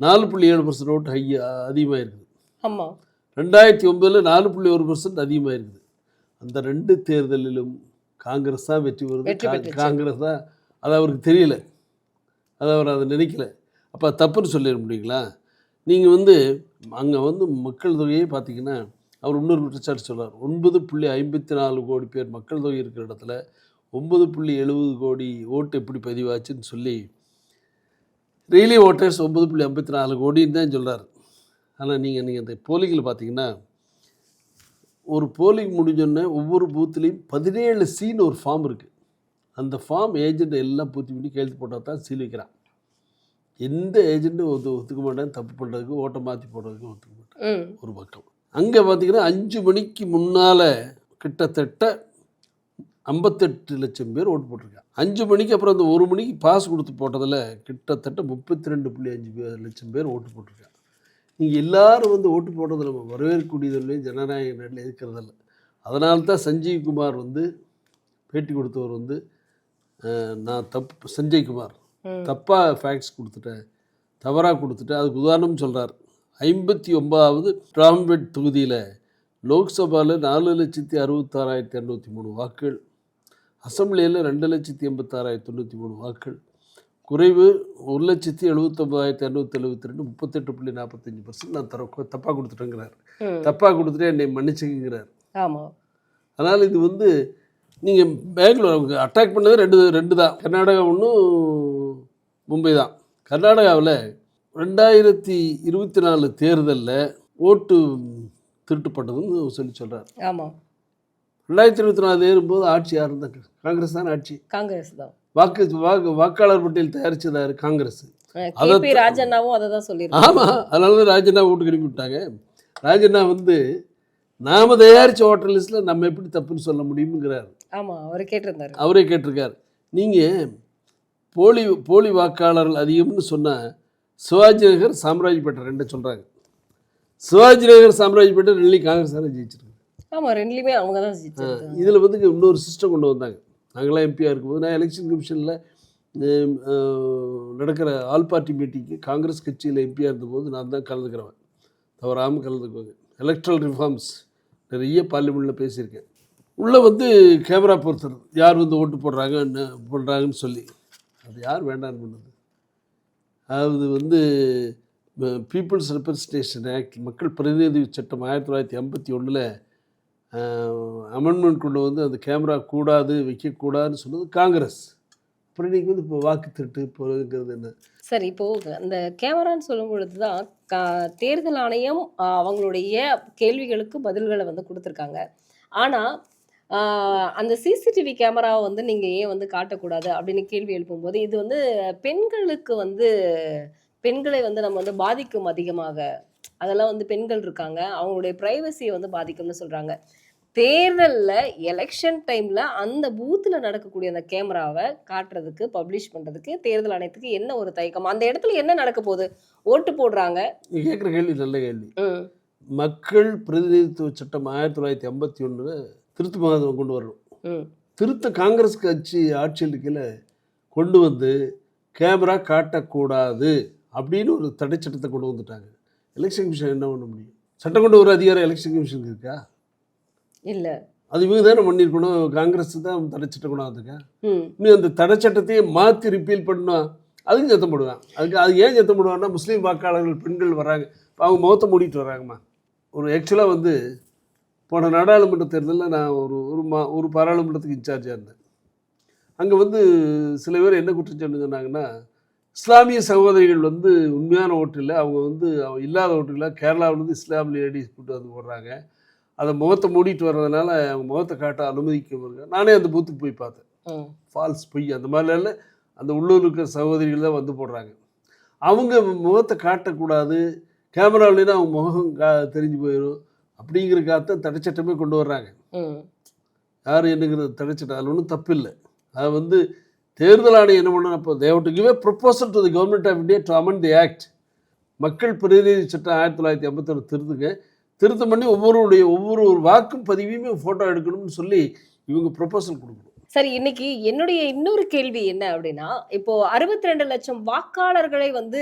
Speaker 1: நாலு புள்ளி ஏழு பர்சன்ட் ஓட்டு ஹை அதிகமாக இருக்குது
Speaker 2: ஆமா.
Speaker 1: ரெண்டாயிரத்தி ஒன்பதில் நாலு புள்ளி ஒரு பர்சன்ட் அதிகமாக இருக்குது அந்த ரெண்டு தேர்தலிலும் காங்கிரஸ் தான் வெற்றி
Speaker 2: பெற்றுச்சு.
Speaker 1: காங்கிரஸ் தான் அது அவருக்கு தெரியல. அது அவர் அதை நினைக்கல. அப்போ தப்புன்னு சொல்லிட முடியுங்களா? நீங்கள் வந்து அங்கே வந்து மக்கள் தொகையே பார்த்தீங்கன்னா அவர் இன்னொரு குற்றச்சாட்டு சொல்றார். ஒன்பது புள்ளி ஐம்பத்தி நாலு கோடி பேர் மக்கள் தொகை இருக்கிற இடத்துல ஒன்பது புள்ளி எழுபது கோடி ஓட்டு எப்படி பதிவாச்சுன்னு சொல்லி ரியலி ஓட்டர்ஸ் ஒன்பது புள்ளி ஐம்பத்தி நாலு கோடின்னு தான் சொல்கிறார் ஆனால் நீங்கள் நீங்கள் அந்த போலிங்கில் பார்த்தீங்கன்னா ஒரு போலிங் முடிஞ்சோடனே ஒவ்வொரு பூத்துலேயும் பதினேழு சீன் ஒரு ஃபார்ம் இருக்குது அந்த ஃபார்ம் ஏஜென்ட் எல்லாம் பூர்த்தி பண்ணி கையெழுத்து போட்டால் தான் சீல் வைக்கிறான். எந்த ஏஜென்ட்டும் ஒத்து ஒத்துக்க மாட்டேன். தப்பு பண்ணுறதுக்கு ஓட்டை மாற்றி போடுறதுக்கு ஒத்துக்க மாட்டேன். ஒரு பக்கம். அங்கே பார்த்தீங்கன்னா அஞ்சு மணிக்கு முன்னால் கிட்டத்தட்ட ஐம்பத்தெட்டு லட்சம் பேர் ஓட்டு போட்டிருக்காங்க. அஞ்சு மணிக்கு அப்புறம் அந்த ஒரு மணிக்கு பாஸ் கொடுத்து போட்டதில் கிட்டத்தட்ட முப்பத்தி ரெண்டு புள்ளி அஞ்சு பே- லட்சம் பேர் ஓட்டு போட்டிருக்காங்க. நீங்கள் எல்லாரும் வந்து ஓட்டு போடுறது நம்ம வரவேற்கக்கூடியதில்லையும் ஜனநாயக நாட்டில் இருக்கிறதில்ல. அதனால தான் சஞ்சீவ் குமார் வந்து பேட்டி கொடுத்தவர் வந்து நான் தப்பு சஞ்சய் குமார். தப்பாக ஃபேக்ட்ஸ் கொடுத்துட்டேன். தவறாக கொடுத்துட்டேன். அதுக்கு உதாரணம் சொல்கிறார் ஐம்பத்தி ஒன்பதாவது டிராம்பெட் தொகுதியில் லோக்சபாவில் நாலு லட்சத்தி அறுபத்தாறாயிரத்தி இரநூத்தி மூணு வாக்குகள். அசம்பிளியில் ரெண்டு லட்சத்தி எண்பத்தாறாயிரத்தி தொண்ணூற்றி மூணு வாக்குகள். குறைவு ஒரு லட்சத்தி எழுபத்தொம்பதாயிரத்தி இரநூத்தி எழுபத்தி ரெண்டு முப்பத்தெட்டு புள்ளி நாற்பத்தஞ்சு பர்சன்ட் நான் தர தப்பாக கொடுத்துட்டேங்கிறார். தப்பாக கொடுத்துட்டு என்னை மன்னிச்சுங்கிறார்
Speaker 2: ஆமா.
Speaker 1: அதனால் இது வந்து நீங்கள் பெங்களூர் அட்டாக் பண்ணது ரெண்டு ரெண்டு தான் கர்நாடகா ஒன்றும் மும்பை தான். கர்நாடகாவில் ரெண்டாயிரத்தி இருபத்தி நாலு தேர்தலில் ஓட்டு திருட்டுப்பட்டதுன்னு சொல்லி சொல்கிறார்
Speaker 2: ஆமா.
Speaker 1: ரெண்டாயிரத்தி இருபத்தி நாலு ஏறும்போது ஆட்சி யார் இருந்தாங்க காங்கிரஸ் தான் ஆட்சி?
Speaker 2: காங்கிரஸ் தான்.
Speaker 1: வாக்கு வாக்கு வாக்காளர் பட்டியல் தயாரிச்சதாரு காங்கிரஸ்.
Speaker 2: பி ராஜண்ணாவும் அதை தான் சொல்லியிருக்காங்க
Speaker 1: ஆமாம் அதனால தான் ராஜண்ணா ஓட்டு கிளப்பி விட்டாங்க. ராஜண்ணா வந்து நாம் தயாரித்த ஓட்டர் லிஸ்ட்டில் நம்ம எப்படி தப்புன்னு சொல்ல முடியுங்கிறார்
Speaker 2: ஆமா அவர் கேட்டிருந்தாரு.
Speaker 1: அவரே கேட்டிருக்கார். நீங்கள் போலி போலி வாக்காளர்கள் அதிகம்னு சொன்னால் சிவாஜி நகர் சாம்ராஜ்பேட்டை ரெண்டு சொல்கிறாங்க சிவாஜி நகர் சாம்ராஜ்பேட்டை டெல்லி காங்கிரஸ் ஜெயிச்சிருக்கு.
Speaker 2: ஆமாம் ரெண்டுலயுமே அவங்க தான்
Speaker 1: இதில் வந்து இன்னொரு சிஸ்டம் கொண்டு வந்தாங்க. நாங்களாம் எம்பியாக இருக்கும்போது நான் எலெக்ஷன் கமிஷனில் நடக்கிற ஆல் பார்ட்டி மீட்டிங்க்கு காங்கிரஸ் கட்சியில் எம்பியாக இருந்தபோது நான் தான் கலந்துக்கிறவன். தவறாமல் கலந்துக்குவாங்க. எலக்ட்ரல் ரிஃபார்ம்ஸ் நிறைய பார்லிமெண்ட்டில் பேசியிருக்கேன். உள்ளே வந்து கேமரா பொறுத்தர் யார் வந்து ஓட்டு போடுறாங்க என்ன பண்ணுறாங்கன்னு சொல்லி. அது யார் வேண்டாம்னு பண்ணுது அதாவது வந்து பீப்புள்ஸ் ரெப்ரசன்டேஷன் ஆக்ட் மக்கள் பிரதிநிதி சட்டம் ஆயிரத்தி தொள்ளாயிரத்தி ஐம்பத்தி ஒன்றில் அமெண்ட்மெண்ட் கொண்டு வந்து அந்த கேமரா கூடாது வைக்கக்கூடாதுன்னு சொன்னது காங்கிரஸ். அப்புறம் இன்றைக்கி வந்து இப்போ வாக்கு திருட்டு போகிறதுங்கிறது என்ன?
Speaker 2: சரி இப்போது அந்த கேமரான்னு சொல்லும் பொழுது தான் கா- தேர்தல் ஆணையம் அவங்களுடைய கேள்விகளுக்கு பதில்களை வந்து கொடுத்துருக்காங்க. ஆனால் அந்த சிசிடிவி கேமராவை வந்து நீங்கள் ஏன் வந்து காட்டக்கூடாது அப்படின்னு கேள்வி எழுப்பும்போது இது வந்து பெண்களுக்கு வந்து பெண்களை வந்து நம்ம வந்து பாதிக்கும் அதிகமாக. அதெல்லாம் வந்து பெண்கள் இருக்காங்க அவங்களுடைய ப்ரைவசியை வந்து பாதிக்கும்னு சொல்கிறாங்க தேர்தலில் எலெக்ஷன் டைமில் அந்த பூத்தில் நடக்கக்கூடிய அந்த கேமராவை காட்டுறதுக்கு பப்ளிஷ் பண்ணுறதுக்கு தேர்தல் ஆணையத்துக்கு என்ன ஒரு தயக்கம்? அந்த இடத்துல என்ன நடக்க போகுது? ஓட்டு போடுறாங்க.
Speaker 1: கேட்குற கேள்வி நல்ல கேள்வி. மக்கள் பிரதிநிதித்துவ சட்டம் ஆயிரத்தி தொள்ளாயிரத்தி ஐம்பத்தி ஒன்றில் திருத்த மாதம் கொண்டு வரணும். திருத்த காங்கிரஸ் கட்சி ஆட்சியில் இருக்கையில் கொண்டு வந்து கேமரா காட்டக்கூடாது அப்படின்னு ஒரு தடை சட்டத்தை கொண்டு வந்துட்டாங்க. எலெக்ஷன் கமிஷன் என்ன பண்ண முடியும்? சட்டம் கொண்டு ஒரு அதிகாரம் எலெக்ஷன் கமிஷனுக்கு இருக்கா?
Speaker 2: இல்ல.
Speaker 1: அது இவங்க தானே பண்ணியிருக்கணும்? காங்கிரஸ் தான் தடைச்சட்ட கூடாதுங்க
Speaker 2: ம்.
Speaker 1: இன்னும் அந்த தடைச்சட்டத்தையே மாற்றி ரிப்பீல் பண்ணால் அதுக்கும் சத்தம் போடுவேன். அதுக்கு அது ஏன் சத்தம் போடுவாங்கன்னா முஸ்லீம் வாக்காளர்கள் பெண்கள் வராங்க. இப்ப அவங்க முகத்தை மூடிட்டு வராங்கம்மா. ஒரு ஆக்சுவலாக வந்து போன நாடாளுமன்ற தேர்தலில் நான் ஒரு ஒரு மா ஒரு பாராளுமன்றத்துக்கு இன்சார்ஜாக இருந்தேன். அங்கே வந்து சில பேர் என்ன குற்றம் சொன்னாங்கன்னா இஸ்லாமிய சகோதரிகள் வந்து உண்மையான ஓட்டு இல்லை அவங்க வந்து அவங்க இல்லாத ஓட்டு இல்லை கேரளாவிலேருந்து இஸ்லாம் லேடிஸ் கூட்டு வந்து போடுறாங்க. அதை முகத்தை மூடிட்டு வர்றதுனால அவங்க முகத்தை காட்ட அனுமதிக்க நானே அந்த பூத்துக்கு போய் பார்த்தேன். ஃபால்ஸ் பொய் அந்த மாதிரிலாம் இல்லை. அந்த உள்ளூர் இருக்கிற சகோதரிகள் தான் வந்து போடுறாங்க. அவங்க முகத்தை காட்டக்கூடாது. கேமராவிலேனா அவங்க முகம் கா தெரிஞ்சு போயிடும். அப்படிங்கிறக்காகத்தான் தடைச்சட்டமே கொண்டு வர்றாங்க. யார் என்னங்கிறது தடைச்சட்டம் அதில் ஒன்றும் தப்பு இல்லை. அது வந்து தேர்தல் ஆணையம் என்ன பண்ணணும் அப்போ they've to give proposal to the government of India to amend the act மக்கள் பிரதிநிதி சட்டம் ஆயிரத்தி தொள்ளாயிரத்தி ஐம்பத்தொன்று திருத்துங்க. திருத்தம் பண்ணி ஒவ்வொருடைய ஒவ்வொரு ஒரு வாக்கும் பதிவையுமே ஃபோட்டோ எடுக்கணும்னு சொல்லி இவங்க ப்ரொப்போசல் கொடுக்கணும்.
Speaker 2: சரி இன்னைக்கு என்னுடைய இன்னொரு கேள்வி என்ன அப்படின்னா இப்போ அறுபத்தி ரெண்டு லட்சம் வாக்காளர்களை வந்து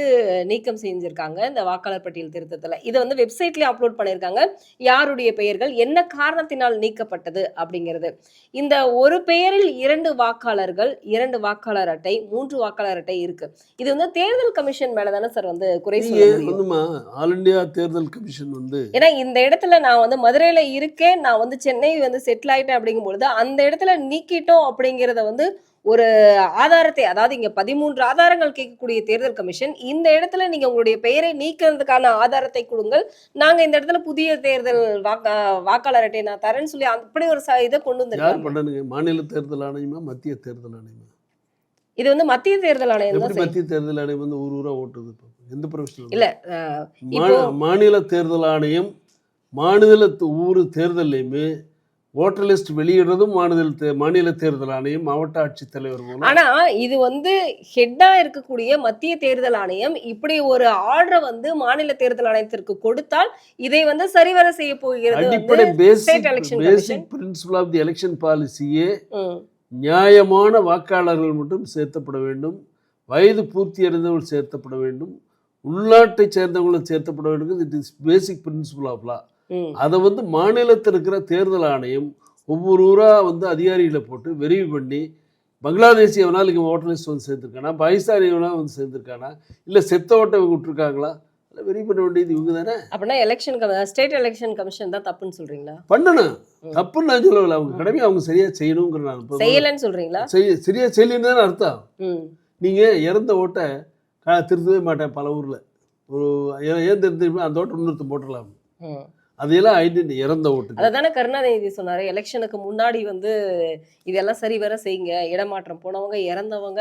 Speaker 2: நீக்கம் செஞ்சிருக்காங்க இந்த வாக்காளர் பட்டியல் திருத்தத்துல. இதை வந்து வெப்சைட்லயே அப்லோட் பண்ணியிருக்காங்க யாருடைய பெயர்கள் என்ன காரணத்தினால் நீக்கப்பட்டது அப்படிங்கிறது. இந்த ஒரு பெயரில் இரண்டு வாக்காளர்கள் இரண்டு வாக்காளர் அட்டை மூன்று வாக்காளர் அட்டை இருக்கு. இது வந்து தேர்தல் கமிஷன் மேலதானே சார் வந்து குறை
Speaker 1: ஆல் இந்தியா தேர்தல் கமிஷன் வந்து
Speaker 2: ஏன்னா இந்த இடத்துல நான் வந்து மதுரையில இருக்கேன் நான் வந்து சென்னை வந்து செட்டில் ஆயிட்டேன் அப்படிங்கும் பொழுது அந்த இடத்துல நீக்கிட்டோம் அப்படிங்கிறத வந்து ஒரு ஆதாரத்தை அதாவது இங்க பதிமூன்று ஆதாரங்கள் கேட்கக்கூடிய தேர்தல் கமிஷன் இந்த இடத்துல நீங்க உங்களுடைய பெயரை நீக்கிறதுக்கான ஆதாரத்தை கொடுங்கள். நாங்க இந்த இடத்துல புதிய தேர்தல் வாக்கா வாக்காளர் அட்டை நான் தரேன்னு சொல்லி அப்படி ஒரு இதை கொண்டு
Speaker 1: பண்ணணுங்க மாநில தேர்தல் ஆணையமா மத்திய தேர்தல் ஆணையமா?
Speaker 2: இது வந்து மத்திய தேர்தல் ஆணையம்.
Speaker 1: மத்திய தேர்தல் ஆணையம் வந்து ஊர் ஊரா ஓட்டுது? எந்த ப்ரொஃபஷனல்
Speaker 2: இல்ல.
Speaker 1: மாநில தேர்தல் ஆணையம் மாநில ஊர் தேர்தல்லையுமே ஓட்டர் லிஸ்ட் வெளியிடுறதும் மாநில மாநில தேர்தல் ஆணையம் மாவட்ட ஆட்சித்தலைவர்
Speaker 2: ஆனா இது வந்து ஹெட்டா இருக்கக்கூடிய மத்திய தேர்தல் ஆணையம் இப்படி ஒரு ஆர்டரை வந்து மாநில தேர்தல் ஆணையத்திற்கு கொடுத்தால் இதை வந்து சரிவர செய்ய போகிறது
Speaker 1: அடிப்படை basic basic principle of the election பாலிசியே நியாயமான வாக்காளர்கள் மட்டும் சேர்த்தப்பட வேண்டும். வயது பூர்த்தி அடைந்தவர்கள் சேர்த்தப்பட வேண்டும். உள்நாட்டை சேர்ந்தவங்களும் சேர்த்தப்பட வேண்டும். It is basic principle of law அதை வந்து மாநிலத்தில் இருக்கிற தேர்தல் ஆணையம் ஒவ்வொரு ஊராக வந்து அதிகாரிகளை போட்டு வெரிவு பண்ணி பங்களாதேசி எவனால் இங்கே ஓட்டர் லிஸ்ட் வந்து சேர்ந்துருக்கானா? பாகிஸ்தானி எவனா வந்து சேர்ந்துருக்கானா? இல்லை செத்த ஓட்டை விட்டுருக்காங்களா? அதெல்லாம் வெரிவு பண்ண வேண்டியது இவங்க தானே?
Speaker 2: அப்படின்னா எலெக்ஷன் ஸ்டேட் எலெக்ஷன் கமிஷன் தான் தப்புன்னு சொல்றீங்களா?
Speaker 1: பண்ணணும். தப்புன்னு நான் சொல்லவில்லை அவங்க கடமையை அவங்க சரியாக செய்யணுங்கிற நான்
Speaker 2: செய்யலன்னு சொல்றீங்களா?
Speaker 1: செய்ய சரியாக செய்யலன்னு தானே அர்த்தம். நீங்கள் இறந்த ஓட்டை திருத்தவே மாட்டேன் பல ஊரில். ஒரு ஏன் ஏன் திருத்த அந்த ஓட்டை இன்னொருத்த போட்டுடலாம். அதையெல்லாம் ஐடென்டி இறந்த ஓட்டுக்கு
Speaker 2: அததானே கருணாநிதி சொன்னாரு. எலெக்ஷனுக்கு முன்னாடி வந்து இதெல்லாம் சரிவர செய்யுங்க. இடமாற்றம் போனவங்க இறந்தவங்க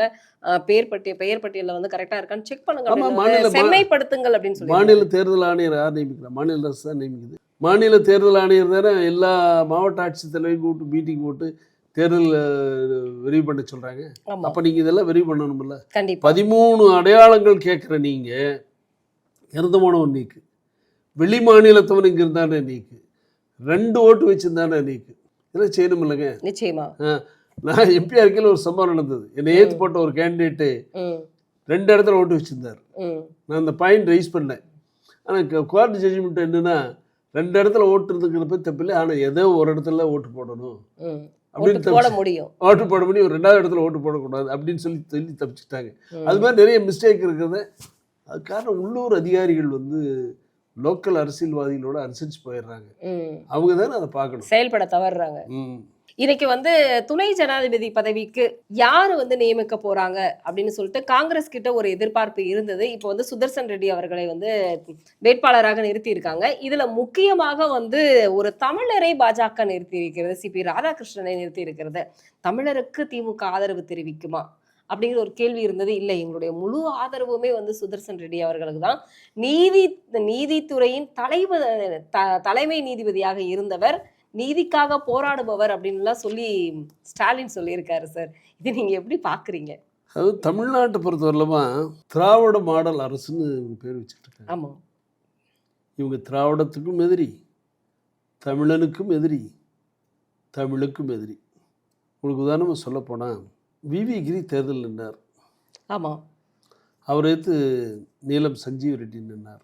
Speaker 2: பேர் பட்டியல் பெயர் பட்டியலில் வந்து கரெக்டா இருக்கான்னு செக் பண்ணுங்க. செம்மைப்படுத்துங்கள் அப்படின்னு சொல்லி
Speaker 1: மாநில தேர்தல் ஆணையர் யார் நியமிக்கிறா மாநில அரசு தான் நியமிக்குது. மாநில தேர்தல் ஆணையர் தானே எல்லா மாவட்ட ஆட்சித்தலைவரையும் கூப்பிட்டு மீட்டிங் போட்டு தேர்தல் விரிவு பண்ண சொல்கிறாங்க அப்போ நீங்கள் இதெல்லாம் விரிவு பண்ணணும்ல? பதிமூணு அடையாளங்கள் கேட்குற நீங்கள் இறந்த போனவன் நீக்கு. வெளி மாநிலத்தவன் இங்கே இருந்தானே நீக்கு. ரெண்டு ஓட்டு வச்சிருந்தானே நீக்கு. இதெல்லாம் செய்யணும் இல்லைங்க?
Speaker 2: நிச்சயமா.
Speaker 1: நான் எம்பியா இருக்கையில் ஒரு சம்பவம் நடந்தது. என்னை ஏற்று போட்ட ஒரு கேண்டிடேட்டு ரெண்டு இடத்துல ஓட்டு வச்சிருந்தார். நான் அந்த பாயிண்ட் ரைஸ் பண்ணேன். ஆனால் கோர்ட் ஜட்ஜ்மெண்ட் என்னன்னா ரெண்டு இடத்துல ஓட்டு இருந்துக்கிறப்ப தப்பில்லை ஆனால் ஏதோ ஒரு இடத்துல ஓட்டு போடணும். அப்படின்னு
Speaker 2: போட முடியும்.
Speaker 1: ஓட்டு போட முடியும். ஒரு ரெண்டாவது இடத்துல ஓட்டு போடக்கூடாது அப்படின்னு சொல்லி சொல்லி தப்பிச்சுட்டாங்க. அது மாதிரி நிறைய மிஸ்டேக் இருக்கிறது அது காரணம் உள்ளூர் அதிகாரிகள் வந்து லோக்கல் அரசியல்வாதிகளோட அனுசரிச்சு போயிடுறாங்க. அவங்க தானே அதை பார்க்கணும்.
Speaker 2: செயல்பட தவறுறாங்க. இன்னைக்கு வந்து துணை ஜனாதிபதி பதவிக்கு யார் வந்து நியமிக்க போறாங்க அப்படின்னு சொல்லிட்டு காங்கிரஸ் கிட்ட ஒரு எதிர்பார்ப்பு இருந்தது. இப்போ வந்து சுதர்சன் ரெட்டி அவர்களை வந்து வேட்பாளராக நிறுத்தி இருக்காங்க இதுல முக்கியமாக வந்து ஒரு தமிழரை பாஜக நிறுத்தி இருக்கிறது சிபி ராதாகிருஷ்ணனை நிறுத்தி இருக்கிறது தமிழருக்கு திமுக ஆதரவு தெரிவிக்குமா? அப்படிங்கிற ஒரு கேள்வி இருந்தது. இல்லை எங்களுடைய முழு ஆதரவுமே வந்து சுதர்சன் ரெட்டி அவர்களுக்கு தான். நீதி நீதித்துறையின் தலைவர் த- தலைமை நீதிபதியாக இருந்தவர் நீதிக்காக போராடுபவர் அப்படின்லாம் சொல்லி ஸ்டாலின் சொல்லியிருக்காரு சார். இது நீங்க எப்படி பாக்குறீங்க?
Speaker 1: அது தமிழ்நாட்டை பொறுத்தவரையிலுமா திராவிட மாடல் அரசுன்னு இவங்க பேர் வச்சுட்டு இருக்காங்க
Speaker 2: ஆமா.
Speaker 1: இவங்க திராவிடத்துக்கும் எதிரி தமிழனுக்கும் எதிரி தமிழுக்கும் எதிரி. உங்களுக்கு உதாரணமாக சொல்லப்போனால் விவி கிரி தேர்தல் நின்றார்
Speaker 2: ஆமா.
Speaker 1: அவர் எடுத்து நீலம் சஞ்சீவ் ரெட்டி நின்னார்.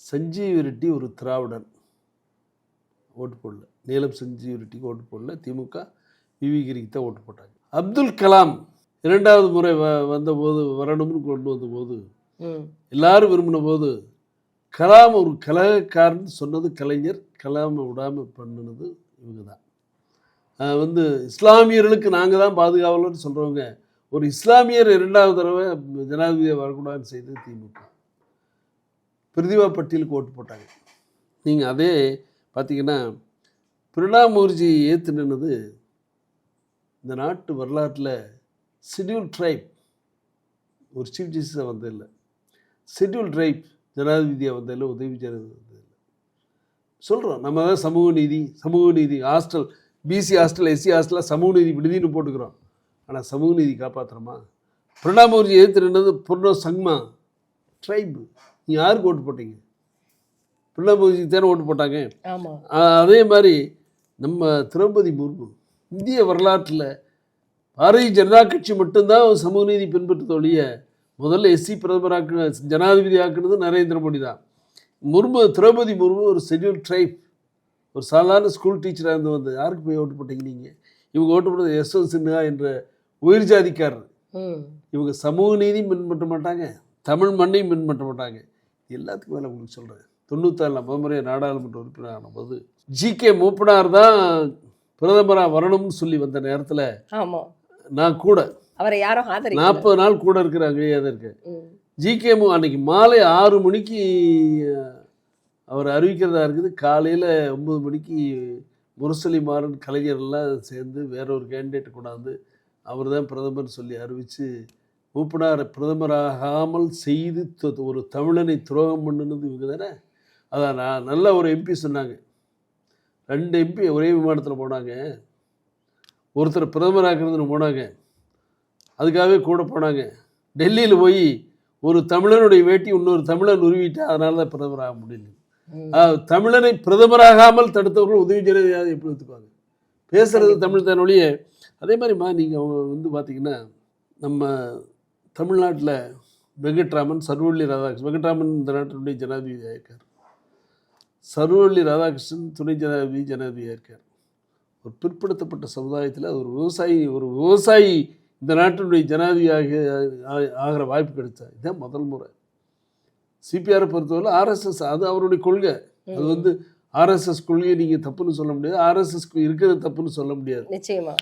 Speaker 1: சஞ்சீவ் ரெட்டி ஒரு திராவிடன். ஓட்டு போடல. நீலம் செஞ்சியூரிட்டிக்கு ஓட்டு போடல. திமுக விவிகிரிக்கு தான் ஓட்டு போட்டாங்க. அப்துல் கலாம் இரண்டாவது முறை வ வந்தபோது வரணும்னு கொண்டு வந்தபோது எல்லாரும் விரும்பின போது கலாம் ஒரு கலகக்காரன் சொன்னது கலைஞர் கலாமை விடாமல் பண்ணினது இவங்க தான். வந்து இஸ்லாமியர்களுக்கு நாங்கள் தான் பாதுகாவலர்னு சொல்கிறவங்க ஒரு இஸ்லாமியர் இரண்டாவது தடவை ஜனாதிபதியை வரக்கூடாதுன்னு செய்து திமுக. பிரதிபா பட்டியலுக்கு ஓட்டு போட்டாங்க. நீங்கள் அதே பார்த்தீங்கன்னா பிரணாப் முகர்ஜி ஏற்று நின்னது இந்த நாட்டு வரலாற்றில் ஷெட்யூல் ட்ரைப். ஒரு சீஃப் ஜஸ்டிஸாக வந்ததில்லை. ஷெட்யூல் ட்ரைப் ஜனாதிபதியாக வந்ததில்லை உதவி ஜனாதிபதி வந்ததில்லை. சொல்கிறோம் நம்ம தான் சமூக நீதி சமூக நீதி ஹாஸ்டல் பிசி ஹாஸ்டல் எஸ்சி ஹாஸ்டலில் சமூக நீதி விடுதின்னு போட்டுக்கிறோம். ஆனால் சமூக நீதி காப்பாற்றுறோமா பிரணாப் முகர்ஜி எதிர்த்து நின்னது புர்ணோ சங்மா ட்ரைப் நீ யாருக்கு ஓட்டு போட்டீங்க? பிரணாப் முகர்ஜிக்கு தானே ஓட்டு போட்டாங்க? அதே மாதிரி நம்ம திரௌபதி முர்மு இந்திய வரலாற்றில் பாரதிய ஜனதா கட்சி மட்டும்தான் சமூக நீதி பின்பற்றத ஒழிய முதல்ல எஸ்சி பிரதமராக்கு ஜனாதிபதி ஆக்குனது நரேந்திர மோடி தான் முர்மு திரௌபதி முர்மு ஒரு ஷெட்யூல் ட்ரைப் ஒரு சாதாரண ஸ்கூல் டீச்சராக இருந்து வந்து யாருக்கு போய் ஓட்டு போட்டீங்க நீங்கள் இவங்க ஓட்டு போட்டது யஸ்வந்த் சின்ஹா என்ற உயிர் ஜாதிக்காரர். இவங்க சமூக நீதியும் பின்பற்ற மாட்டாங்க தமிழ் மண்ணையும் பின்பற்ற மாட்டாங்க. எல்லாத்துக்கும் மேலே உங்களுக்கு சொல்கிறேன் தொண்ணூத்தாறில் முத முறையாக நாடாளுமன்ற உறுப்பினர் ஆனபோது ஜி கே மூப்பனார் தான் பிரதமராக வரணும்னு சொல்லி வந்த நேரத்தில் நான் கூட
Speaker 2: அவரை யாரும்
Speaker 1: நாற்பது நாள் கூட இருக்கிற அங்கேயே தான் இருக்கேன்
Speaker 2: ம்.
Speaker 1: ஜி கே மு அன்னைக்கு மாலை ஆறு மணிக்கு அவர் அறிவிக்கிறதா இருக்குது காலையில் ஒம்பது மணிக்கு முரசொலி மாறன் கலைஞர்லாம் சேர்ந்து வேற ஒரு கேண்டிடேட் கொண்டாந்து அவர் தான் பிரதமர் சொல்லி அறிவித்து மூப்பனார் பிரதமராகாமல் செய்து ஒரு தமிழனை துரோகம் பண்ணுனது இவங்க தானே? அதான் நான் நல்ல ஒரு எம்பி சொன்னாங்க. ரெண்டு எம்பி ஒரே விமானத்தில் போனாங்க. ஒருத்தர் பிரதமராக்குறதுன்னு போனாங்க. அதுக்காகவே கூட போனாங்க. டெல்லியில் போய் ஒரு தமிழனுடைய வேட்டி இன்னொரு தமிழன் உருவிட்டா அதனால தான் பிரதமராக முடியல. தமிழனை பிரதமராகாமல் தடுத்தவர்கள் உதவி ஜனதையாக எப்படி ஒத்துக்குவாங்க? பேசுறது தமிழ் தான் ஒழிய அதே மாதிரிமா நீங்கள் வந்து பார்த்தீங்கன்னா நம்ம தமிழ்நாட்டில் வெங்கட்ராமன் சர்வவள்ளி ராதாகிருஷ்ணன் வெங்கட்ராமன் இந்த நாட்டினுடைய ஜனாதிபதியாக இருக்கார். சர்வவள்ளி ராதாகிருஷ்ணன் துணை ஜனாதிபதி ஜனாதிபதியாக இருக்கார். ஒரு பிற்படுத்தப்பட்ட சமுதாயத்தில் ஒரு விவசாயி ஒரு விவசாயி இந்த நாட்டினுடைய ஜனாதிபதியாக ஆகிற வாய்ப்பு கிடைச்சா இதுதான் முதல் முறை. சிபிஆரை பொறுத்தவரை ஆர்எஸ்எஸ் அது அவருடைய கொள்கை. அது வந்து ஆர்எஸ்எஸ் கொள்கையை நீங்கள் தப்புன்னு சொல்ல முடியாது. ஆர்எஸ்எஸ்க்கு இருக்கிறது தப்புன்னு சொல்ல முடியாது.
Speaker 2: நிச்சயமா.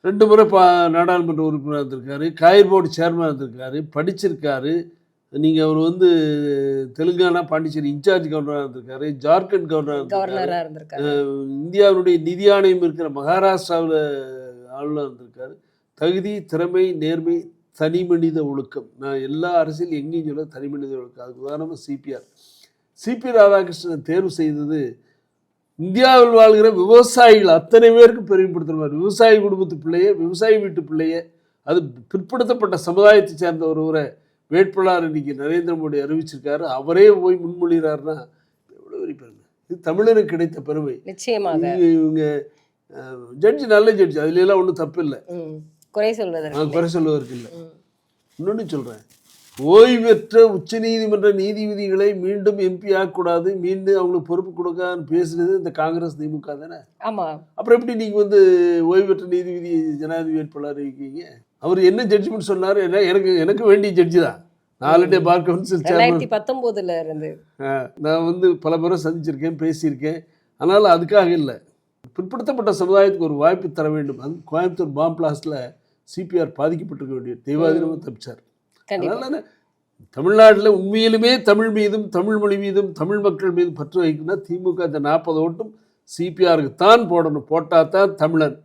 Speaker 1: ரெண்டு முறை பா நாடாளுமன்ற உறுப்பினர் இருந்திருக்காரு. காயர் போர்டு சேர்மன் இருந்திருக்காரு. படிச்சிருக்காரு. நீங்கள் அவர் வந்து தெலுங்கானா பாண்டிச்சேரி இன்சார்ஜ் கவர்னராக இருந்திருக்காரு. ஜார்க்கண்ட் கவர்னராக இருந்திருக்காரு.
Speaker 2: கவர்னரா இருந்திருக்காரு.
Speaker 1: இந்தியாவுடைய நிதி ஆணையம் இருக்கிற மகாராஷ்டிராவில் ஆளுநர் இருந்திருக்காரு. தகுதி திறமை நேர்மை தனி மனித ஒழுக்கம். நான் எல்லா அரசியல் எங்கேயும் சொல்ல தனி மனித ஒழுக்கம். அதுக்கு உதாரணமாக சிபிஆர். சிபி ராதாகிருஷ்ணன் தேர்வு செய்தது இந்தியாவில் வாழ்கிற விவசாயிகள் அத்தனை பேருக்கு பெருமைப்படுத்துகிற மாதிரி விவசாயி குடும்பத்து பிள்ளைய விவசாயி வீட்டு பிள்ளைய. அது பிற்படுத்தப்பட்ட சமுதாயத்தை சேர்ந்த ஒருவரை வேட்பாளர் இன்னைக்கு நரேந்திர மோடி அறிவிச்சிருக்காரு. அவரே போய் முன்மொழிகிறாருன்னா எவ்வளோ பெரிய பெருமை. இது தமிழருக்கு கிடைத்த பெருமை.
Speaker 2: நிச்சயமாக.
Speaker 1: இவங்க ஜட்ஜி நல்ல ஜட்ஜி அதுல எல்லாம் ஒன்றும் தப்பு இல்லை.
Speaker 2: குறை சொல்வதற்கு
Speaker 1: குறை சொல்வதற்கு இல்லை. இன்னொன்று சொல்கிறேன் ஓய்வு பெற்ற உச்சநீதிமன்ற நீதிபதிகளை மீண்டும் எம்பி ஆக்கக்கூடாது. மீண்டும் அவங்களுக்கு பொறுப்பு கொடுக்கான்னு பேசுனது இந்த காங்கிரஸ் திமுக தானே?
Speaker 2: ஆமா.
Speaker 1: அப்புறம் எப்படி நீங்கள் வந்து ஓய்வு பெற்ற நீதிபதி ஜனாதிபதி வேட்பாளர் இருக்கீங்க? அவர் என்ன ஜட்ஜ்மெண்ட் சொன்னார்? என்ன எனக்கு எனக்கு வேண்டிய ஜட்ஜி தான். நாலு பார் கவுன்சில்
Speaker 2: ரெண்டாயிரத்தி பத்தொன்பதுல இருந்து.
Speaker 1: நான் வந்து பல முறை சந்திச்சிருக்கேன் பேசியிருக்கேன். ஆனால் அதுக்காக இல்லை. பிற்படுத்தப்பட்ட சமுதாயத்துக்கு ஒரு வாய்ப்பு தர வேண்டும். அது கோயம்புத்தூர் பாம் பிளாஸ்டில் சிபிஆர் பாதிக்கப்பட்டிருக்க வேண்டிய தெய்வாதீனமாக தப்பிச்சார். அதனால தமிழ்நாட்டில் உண்மையிலுமே தமிழ் மீதும் தமிழ் மொழி மீதும் தமிழ் மக்கள் மீதும் பற்று வைக்கணும்னா திமுக இந்த நாற்பது ஓட்டும் சிபிஆருக்கு தான் போடணும். போட்டால் தான் தமிழன்